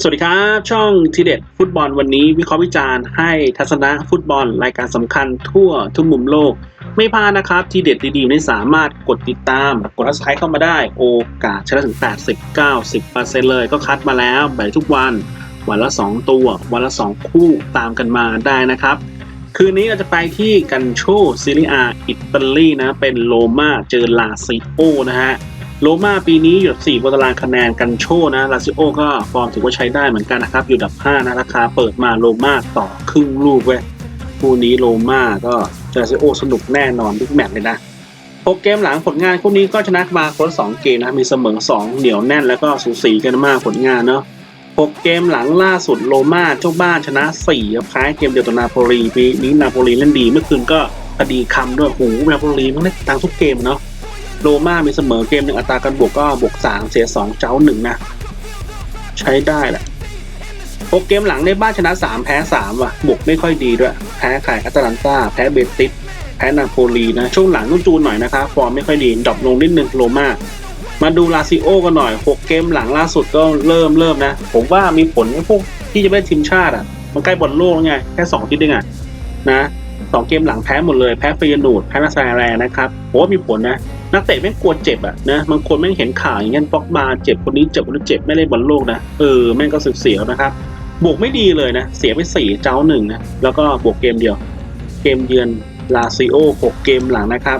สวัสดีครับ ช่องทีเด็ดฟุตบอลวันนี้วิเคราะห์วิจารณ์ให้ทัศนะฟุตบอลรายการสำคัญทั่วทุกมุมโลก ไม่พลาดนะครับ ทีเด็ดดีๆไม่สามารถกดติดตาม กดทักทายเข้ามาได้ โอกาสชนะถึง 80 90 เลยก็คัดมาแล้วแบบทุกวัน วันละ 2 ตัว วันละ 2 คู่ตามกันมาได้นะครับ คืนนี้เราจะไปที่กันโชซิลิอาอิตาลีนะ เป็นโรม่าเจอลาซิโอนะฮะโรม่าปีนี้อยู่ดับ4บนตารางคะแนนกันโชนะลาซิโอก็ฟอร์มถือว่าใช้ได้เหมือนกันนะครับ อยู่อันดับ 5 นะราคาเปิดมาโรม่าต่อครึ่งลูกเว้ยคู่นี้โรม่าก็ลาซิโอสนุกแน่นอนทุกแมตช์เลยนะหกเกมหลังผลงานคู่นี้ก็ชนะมาคนละสองเกมนะมีเสมอ 2 เหนียวแน่นแล้วก็สูสีกันมากผลงานเนาะ หกเกมหลังล่าสุดโรม่าเจ้าบ้านชนะ4ครับแพ้เกมเดียวต่อนาโปลีปีนี้นาโปลีเล่นดีเมื่อคืนก็คดีคำด้วยโอ้โหนาโปลีมันเล่นตังทุกเกมเนาะโรม่ามีเสมอเกมหนึ่งอัตราการบวกก็บวกสามเสียสองเจ้าหนึ่งนะ ใช้ได้แหละหกเกมหลังในบ้านชนะสามแพ้สามว่ะบวกไม่ค่อยดีด้วย แพ้ไข่อัตแลนตาแพ้เบติสแพ้นาโปลีนะ ช่วงหลังนุ่นจูนหน่อยนะครับฟอร์มไม่ค่อยดีดรอปลงนิดนึงโรม่า มาดูลาซิโอกันหน่อยหกเกมหลังล่าสุดก็เริ่มเริ่มนะ ผมว่ามีผลพวกที่จะไม่ทีมชาติอะ มันใกล้บอลโลกแล้วไง แค่สองอาทิตย์เองอะนะสองเกมหลังแพ้หมดเลย แพ้เฟยนูดแพ้นาซาแรนะครับผมว่ามีผลนะ นักเตะไม่งกลัวเจ็บอะนะบางคนไม่งเห็นข่าวอย่างเงี้ยป็อกบาเจ็บคนนี้เจ็บคนนี้เจ็บไม่ได้บอลโลกนะเออแม่งก็สึกเสียวนะครับบวกไม่ดีเลยนะ เสียไปสี่เจ้าหนึ่งนะ แล้วก็บวกเกมเดียว เกมเยือนลาซิโอหกเกมหลังนะครับ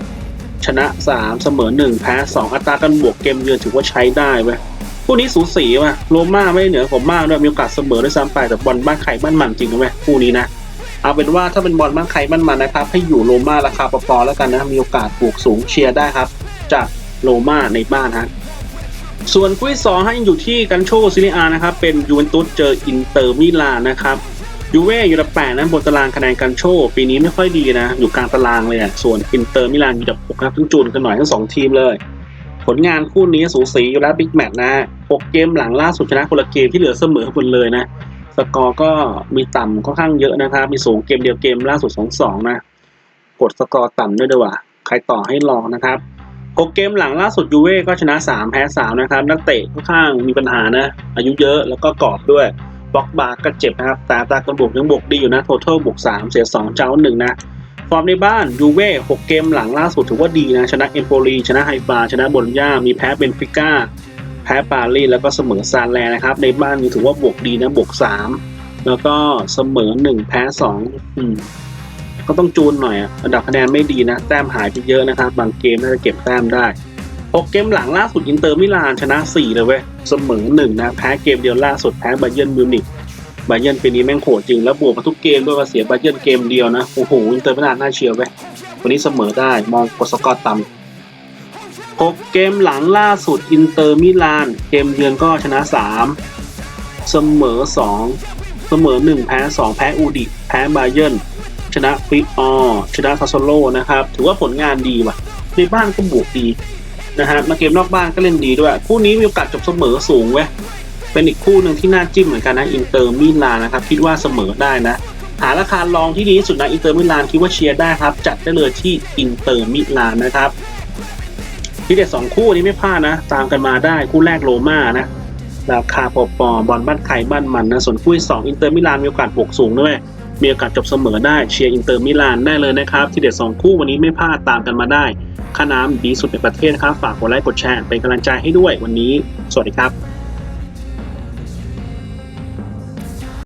ชนะสามเสมอหนึ่งแพ้สองอัตราการบวกเกมเยือนถือว่าใช้ได้เว้ยคู่นี้สูสีว่ะโรม่าไม่เหนือผมมากด้วยมีโอกาสเสมอด้วยซ้ำไปแต่บอลบ้านใครบ้านมันจริงนะเว้ยคู่นี้นะเอาเป็นว่าถ้าเป็นบอลบ้านใครบ้านมันนะครับ ให้อยู่โรม่าราคาปอๆแล้วกันนะมีโอกาสบวกสูงเชียร์ได้ครับ จากโรม่าในบ้านฮะส่วนคู่สองฮะยังอยู่ที่กันโชซิลิอานะครับเป็นยูเวนตุสเจออินเตอร์มิลานนะครับ ยูเว่อยู่ดับแปดนะบนตารางคะแนนกันโชปีนี้ไม่ค่อยดีนะ อยู่กลางตารางเลยอะส่วนอินเตอร์มิลานอยู่ดับหกครับทั้งจูนกันหน่อยทั้งสองทีมเลย ผลงานคู่นี้สูสีอยู่แล้วบิ๊กแมตช์นะหกเกมหลังล่าสุดชนะคนละเกมที่เหลือเสมอหมดเลยนะสกอร์ก็มีต่ำค่อนข้างเยอะนะครับ มีสูงเกมเดียวเกมล่าสุดสองสองนะ กดสกอร์ต่ำด้วยดีกว่าใครต่อให้ลองนะครับหกเกมหลังล่าสุดยูเว่ก็ชนะ3แพ้3นะครับ นักเตะค่อนข้างมีปัญหานะ อายุเยอะแล้วก็กรอบด้วย บล็อกบาร์ก็เจ็บนะครับแต่ตากระบวกยังบวกดีอยู่นะโทเทลบวก3เสีย2เจ้าหนึ่งนะ ฟอร์มในบ้านยูเว่หกเกมหลังล่าสุดถือว่าดีนะ ชนะเอมโปลีชนะไฮฟาชนะบอลย่ามีแพ้เบนฟิก้า แพ้ปารีสแล้วก็เสมอซานแลนะครับ ในบ้านนี่ถือว่าบวกดีนะบวก3แล้วก็เสมอ1แพ้2อืมก็ต้องจูนหน่อยอะอันดับคะแนนไม่ดีนะ แต้มหายไปเยอะนะครับ บางเกมน่าจะเก็บแต้มได้ กเกมหลังล่าสุดอินเตอร์มิลานชนะ 4 เลยเว้ย เสมอ1นะ แพ้เกมเดียวล่าสุดแพ้บาเยิร์นมิวนิกบาเยิร์นปีนี้แม่งโหดจริง แล้วบวกมาทุกเกมด้วยมาเสียบาเยิร์นเกมเดียวนะ โอ้โห อินเตอร์มิลานน่าเชียร์เว้ย วันนี้เสมอได้มองกดสกอร์ต่ำหกเกมหลังล่าสุดอินเตอร์มิลาน เกมเยือนก็ชนะ 3 เสมอ 2 เสมอ 1 แพ้ 2 แพ้อูดิ แพ้บาเยิร์นชนะฟิออชนะซาโซโลนะครับ ถือว่าผลงานดีว่ะในบ้านก็บวกดี นะฮะมาเกมนอกบ้านก็เล่นดีด้วย คู่นี้มีโอกาสจบเสมอสูงเว้ยเป็นอีกคู่หนึ่งที่น่าจิ้มเหมือนกันนะอินเตอร์มิลานนะครับคิดว่าเสมอได้นะ หาราคารองที่ดีที่สุดนะอินเตอร์มิลานคิดว่าเชียร์ได้ครับ จัดได้เลยที่อินเตอร์มิลานนะครับที่เด็ดสองคู่นี้ไม่พลาดนะ ตามกันมาได้คู่แรกโรม่านะราคาปอปอบอลบ้านใครบ้านมันนะส่วนคู่ที่สองอินเตอร์มิลานมีโอกาสบวกสูงด้วยมีโอกาสจบเสมอได้เชียร์อินเตอร์มิลานได้เลยนะครับ ที่เด็ดสองคู่วันนี้ไม่พลาดตามกันมาได้ ค่าน้ำดีสุดในประเทศนะครับ ฝากกดไลค์กดแชร์เป็นกำลังใจให้ด้วยวันนี้ สวัสดีครับ